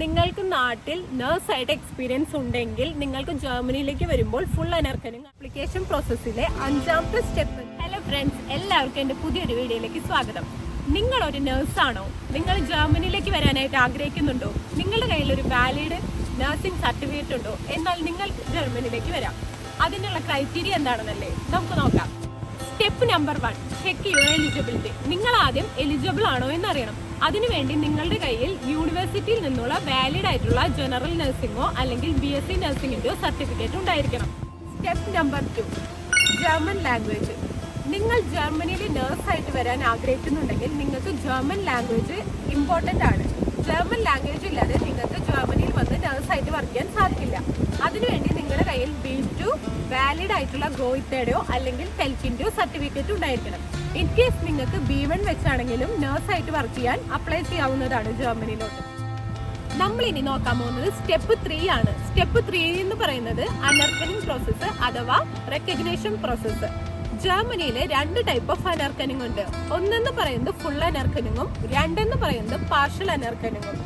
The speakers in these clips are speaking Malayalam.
നിങ്ങൾക്ക് നാട്ടിൽ നേഴ്സായിട്ട് എക്സ്പീരിയൻസ് ഉണ്ടെങ്കിൽ നിങ്ങൾക്ക് ജർമ്മനിയിലേക്ക് വരുമ്പോൾ ഫുൾ അനർക്കനും അപ്ലിക്കേഷൻ പ്രോസസ്സിലെ അഞ്ചാമത്തെ സ്റ്റെപ്പ് ഹലോ ഫ്രണ്ട്സ് എല്ലാവർക്കും എന്റെ പുതിയൊരു വീഡിയോയിലേക്ക് സ്വാഗതം. നിങ്ങൾ ഒരു നേഴ്സാണോ നിങ്ങൾ ജർമ്മനിയിലേക്ക് വരാനായിട്ട് ആഗ്രഹിക്കുന്നുണ്ടോ? നിങ്ങളുടെ കയ്യിൽ ഒരു വാലിഡ് നഴ്സിംഗ് സർട്ടിഫിക്കറ്റ് ഉണ്ടോ? എന്നാൽ നിങ്ങൾക്ക് ജർമ്മനിയിലേക്ക് വരാം. അതിനുള്ള ക്രൈറ്റീരിയ എന്താണെന്നല്ലേ? നമുക്ക് നോക്കാം. Step number one. Check your eligibility നിങ്ങൾ ആദ്യം എലിജിബിൾ ആണോ എന്ന് അറിയണം അതിനുവേണ്ടി നിങ്ങളുടെ കയ്യിൽ യൂണിവേഴ്സിറ്റിയിൽ നിന്നുള്ള വാലിഡ് ആയിട്ടുള്ള ജനറൽ നഴ്സിംഗോ അല്ലെങ്കിൽ ബി എസ് സി നഴ്സിംഗിന്റെയോ സർട്ടിഫിക്കറ്റ് ഉണ്ടായിരിക്കണം. Step number two German language നിങ്ങൾ ജർമ്മനിയിൽ ആയിട്ട് വരാൻ ആഗ്രഹിക്കുന്നുണ്ടെങ്കിൽ നിങ്ങൾക്ക് ജർമ്മൻ ലാംഗ്വേജ് ഇമ്പോർട്ടന്റ് ആണ്. ജർമ്മൻ ലാംഗ്വേജ് ഇല്ലാതെ നിങ്ങൾക്ക് ജർമ്മനിയിൽ വന്ന് നേഴ്സായിട്ട് വർക്ക് ചെയ്യാൻ സാധിക്കില്ല. അതിനുവേണ്ടി നിങ്ങളുടെ കയ്യിൽ ബി ടു വാലിഡ് ആയിട്ടുള്ള ഗോയിത്തയുടെയോ അല്ലെങ്കിൽ ഹെൽത്തിന്റെയോ സർട്ടിഫിക്കറ്റ് ഉണ്ടായിരിക്കണം. ഇൻ കേസ് നിങ്ങൾക്ക് ബി വൺ വെച്ചാണെങ്കിലും നേഴ്സായിട്ട് വർക്ക് ചെയ്യാൻ അപ്ലൈ ചെയ്യാവുന്നതാണ് ജർമ്മനിയിലോട്ട്. നമ്മൾ ഇനി നോക്കാൻ പോകുന്നത് സ്റ്റെപ്പ് ത്രീ ആണ്. സ്റ്റെപ്പ് ത്രീ എന്ന് പറയുന്നത് അനർക്കനിങ് പ്രോസസ്സ് അഥവാ റെക്കഗ്നേഷൻ പ്രോസസ്സ് ജർമ്മനിയിൽ രണ്ട് ടൈപ്പ് ഓഫ് അനർക്കനിങ് ഉണ്ട്. ഒന്നെന്ന് പറയുന്നത് ഫുൾ അനർക്കനിങ്ങും രണ്ടെന്ന് പറയുന്നത് പാർഷ്യൽ അനർക്കനിങ്ങും.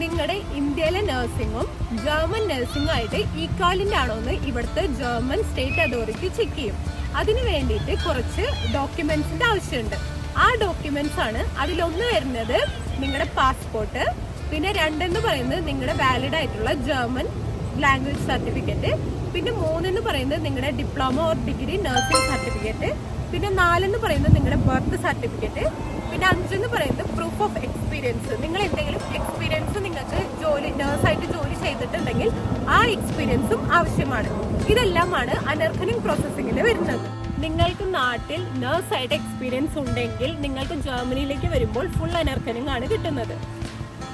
നിങ്ങളുടെ ഇന്ത്യയിലെ നഴ്സിംഗും ജർമ്മൻ നഴ്സിംഗും ആയിട്ട് ഈക്വാലിന്റ് ആണോ എന്ന് ഇവിടുത്തെ ജർമ്മൻ സ്റ്റേറ്റ് അതോറിറ്റി ചെക്ക് ചെയ്യും. അതിനു വേണ്ടിയിട്ട് കുറച്ച് ഡോക്യുമെന്റ്സിന്റെ ആവശ്യമുണ്ട്. ആ ഡോക്യുമെന്റ്സ് ആണ് അതിലൊന്ന് വരുന്നത് നിങ്ങളുടെ പാസ്പോർട്ട് പിന്നെ രണ്ടെന്ന് പറയുന്നത് നിങ്ങളുടെ വാലിഡ് ആയിട്ടുള്ള ജർമ്മൻ ലാംഗ്വേജ് സർട്ടിഫിക്കറ്റ് പിന്നെ മൂന്നെന്ന് പറയുന്നത് നിങ്ങളുടെ diploma or degree nursing certificate പിന്നെ നാലെന്ന് പറയുന്നത് നിങ്ങളുടെ ബർത്ത് സർട്ടിഫിക്കറ്റ് പിന്നെ അഞ്ചെന്ന് പറയുന്നത് പ്രൂഫ് ഓഫ് എക്സ്പീരിയൻസ് നിങ്ങൾ എന്തെങ്കിലും എക്സ്പീരിയൻസ് നിങ്ങൾക്ക് ജോലി നേഴ്സായിട്ട് ജോലി ചെയ്തിട്ടുണ്ടെങ്കിൽ ആ എക്സ്പീരിയൻസും ആവശ്യമാണ്. ഇതെല്ലാമാണ് അനർഹനിങ് പ്രോസസ്സിങ്ങിൽ വരുന്നത്. നിങ്ങൾക്ക് നാട്ടിൽ നേഴ്സായിട്ട് എക്സ്പീരിയൻസ് ഉണ്ടെങ്കിൽ നിങ്ങൾക്ക് ജർമ്മനിയിലേക്ക് വരുമ്പോൾ ഫുൾ അനർഹനിങ് ആണ് കിട്ടുന്നത്.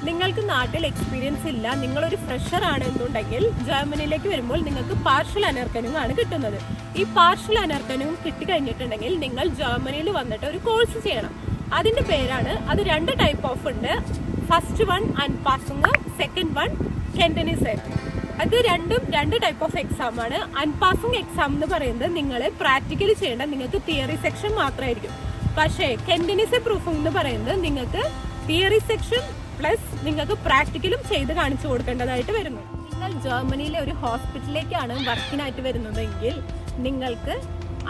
നിങ്ങൾക്ക് നാട്ടിൽ എക്സ്പീരിയൻസ് ഇല്ല നിങ്ങളൊരു ഫ്രഷർ ആണ് എന്നുണ്ടെങ്കിൽ ജർമ്മനിയിലേക്ക് വരുമ്പോൾ നിങ്ങൾക്ക് പാർഷ്യൽ അനർക്കനും ആണ് കിട്ടുന്നത്. ഈ പാർഷ്യൽ അനർക്കനും കിട്ടിക്കഴിഞ്ഞിട്ടുണ്ടെങ്കിൽ നിങ്ങൾ ജർമ്മനിയിൽ വന്നിട്ട് ഒരു കോഴ്സ് ചെയ്യണം. അതിന്റെ പേരാണ്. അത് രണ്ട് ടൈപ്പ് ഓഫ് ഉണ്ട്. First one and passing second one കെന്റനിസ് അത് രണ്ടും രണ്ട് ടൈപ്പ് ഓഫ് എക്സാം ആണ്. അൺപാസിങ് എക്സാം എന്ന് പറയുന്നത് നിങ്ങൾ പ്രാക്ടിക്കലി ചെയ്യേണ്ട നിങ്ങൾക്ക് തിയറി സെക്ഷൻ മാത്രമായിരിക്കും. പക്ഷേ കെന്റനിസ് പ്രൂഫിംഗ് എന്ന് പറയുന്നത് നിങ്ങൾക്ക് തിയറി സെക്ഷൻ പ്ലസ് നിങ്ങൾക്ക് പ്രാക്ടിക്കലും ചെയ്ത് കാണിച്ചു കൊടുക്കേണ്ടതായിട്ട് വരുന്നു. നിങ്ങൾ ജർമ്മനിയിലെ ഒരു ഹോസ്പിറ്റലിലേക്കാണ് വർക്കിനായിട്ട് വരുന്നതെങ്കിൽ നിങ്ങൾക്ക്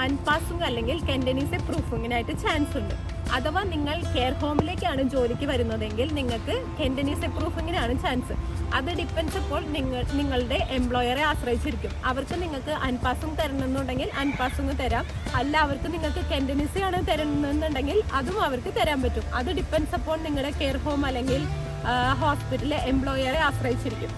അൺപാസിങ് അല്ലെങ്കിൽ കെൻഡനീസെ പ്രൂഫിങ്ങിനായിട്ട് ചാൻസ് ഉണ്ട്. അഥവാ നിങ്ങൾ കെയർ ഹോമിലേക്കാണ് ജോലിക്ക് വരുന്നതെങ്കിൽ നിങ്ങൾക്ക് കെൻഡനീസ് അപ്രൂവിങ്ങിനാണ് ചാൻസ് അത് ഡിപ്പെൻസ് അപ്പോൾ നിങ്ങൾ നിങ്ങളുടെ എംപ്ലോയറെ ആശ്രയിച്ചിരിക്കും. അവർക്ക് നിങ്ങൾക്ക് അൻപാസും തരണമെന്നുണ്ടെങ്കിൽ അൻപാസും തരാം. അല്ല അവർക്ക് നിങ്ങൾക്ക് കെൻഡനീസയാണ് തരണമെന്നുണ്ടെങ്കിൽ അതും അവർക്ക് തരാൻ പറ്റും. അത് ഡിപ്പെൻസ് അപ്പോൾ നിങ്ങളുടെ കെയർ ഹോം അല്ലെങ്കിൽ ഹോസ്പിറ്റലിലെ എംപ്ലോയറെ ആശ്രയിച്ചിരിക്കും.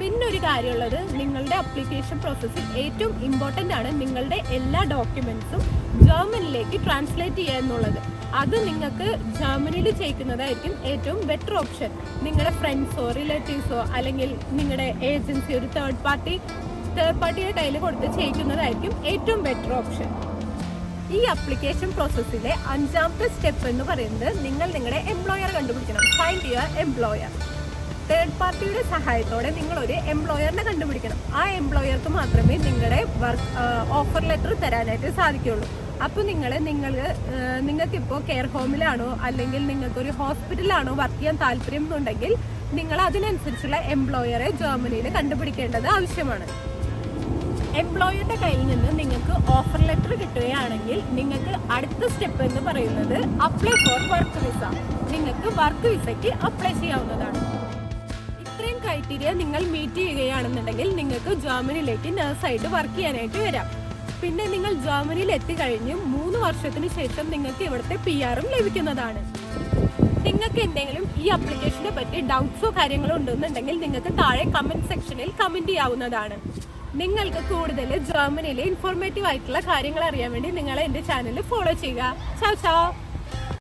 പിന്നെ ഒരു കാര്യമുള്ളത് നിങ്ങളുടെ അപ്ലിക്കേഷൻ പ്രോസസ്സിൽ ഏറ്റവും ഇമ്പോർട്ടന്റ് ആണ് നിങ്ങളുടെ എല്ലാ ഡോക്യുമെൻസും ജർമ്മനിലേക്ക് ട്രാൻസ്ലേറ്റ് ചെയ്യുക എന്നുള്ളത്. അത് നിങ്ങൾക്ക് ജർമ്മനിയിൽ ചെയ്യിക്കുന്നതായിരിക്കും ഏറ്റവും ബെറ്റർ ഓപ്ഷൻ നിങ്ങളുടെ ഫ്രണ്ട്സോ റിലേറ്റീവ്സോ അല്ലെങ്കിൽ നിങ്ങളുടെ ഏജൻസി ഒരു തേർഡ് പാർട്ടി തേർഡ് പാർട്ടിയുടെ കയ്യിൽ കൊടുത്ത് ചെയ്യിക്കുന്നതായിരിക്കും ഏറ്റവും ബെറ്റർ ഓപ്ഷൻ ഈ അപ്ലിക്കേഷൻ പ്രോസസ്സിലെ അഞ്ചാമത്തെ സ്റ്റെപ്പ് എന്ന് പറയുന്നത് നിങ്ങൾ നിങ്ങളുടെ എംപ്ലോയർ കണ്ടുപിടിക്കണം. ഫൈൻഡ് യുവർ എംപ്ലോയർ തേർഡ് പാർട്ടിയുടെ സഹായത്തോടെ നിങ്ങൾ ഒരു എംപ്ലോയറിനെ കണ്ടുപിടിക്കണം. ആ എംപ്ലോയർക്ക് മാത്രമേ നിങ്ങളുടെ വർക്ക് ഓഫർ ലെറ്റർ തരാനായിട്ട് സാധിക്കുകയുള്ളൂ. അപ്പോൾ നിങ്ങൾ നിങ്ങൾ നിങ്ങൾക്കിപ്പോൾ കെയർ ഹോമിലാണോ അല്ലെങ്കിൽ നിങ്ങൾക്കൊരു ഹോസ്പിറ്റലാണോ വർക്ക് ചെയ്യാൻ താല്പര്യം എന്നുണ്ടെങ്കിൽ നിങ്ങൾ അതിനനുസരിച്ചുള്ള എംപ്ലോയറെ ജർമ്മനിയിൽ കണ്ടുപിടിക്കേണ്ടത് ആവശ്യമാണ്. എംപ്ലോയറുടെ കയ്യിൽ നിന്ന് നിങ്ങൾക്ക് ഓഫർ ലെറ്റർ കിട്ടുകയാണെങ്കിൽ നിങ്ങൾക്ക് അടുത്ത സ്റ്റെപ്പ് എന്ന് പറയുന്നത് അപ്ലൈ ഫോർ വർക്ക് വിസ നിങ്ങൾക്ക് വർക്ക് വിസയ്ക്ക് അപ്ലൈ ചെയ്യാവുന്നതാണ്. ഇത്രയും ക്രൈറ്റീരിയ നിങ്ങൾ മീറ്റ് ചെയ്യുകയാണെന്നുണ്ടെങ്കിൽ നിങ്ങൾക്ക് ജർമ്മനിയിലേക്ക് നഴ്സായിട്ട് വർക്ക് ചെയ്യാനായിട്ട് വരാം. പിന്നെ നിങ്ങൾ ജർമ്മനിയിൽ എത്തിക്കഴിഞ്ഞ് മൂന്ന് വർഷത്തിന് ശേഷം നിങ്ങൾക്ക് ഇവിടുത്തെ പി ആറും ലഭിക്കുന്നതാണ്. നിങ്ങൾക്ക് എന്തെങ്കിലും ഈ അപ്ലിക്കേഷനെ പറ്റി ഡൗട്ട്സോ കാര്യങ്ങളോ ഉണ്ടെന്നുണ്ടെങ്കിൽ നിങ്ങൾക്ക് താഴെ കമന്റ് സെക്ഷനിൽ കമന്റ് ചെയ്യാവുന്നതാണ്. നിങ്ങൾക്ക് കൂടുതൽ ജർമ്മനിയിലെ ഇൻഫോർമേറ്റീവ് ആയിട്ടുള്ള കാര്യങ്ങൾ അറിയാൻ വേണ്ടി നിങ്ങൾ എന്റെ ചാനൽ ഫോളോ ചെയ്യുക. ചാ ചാ.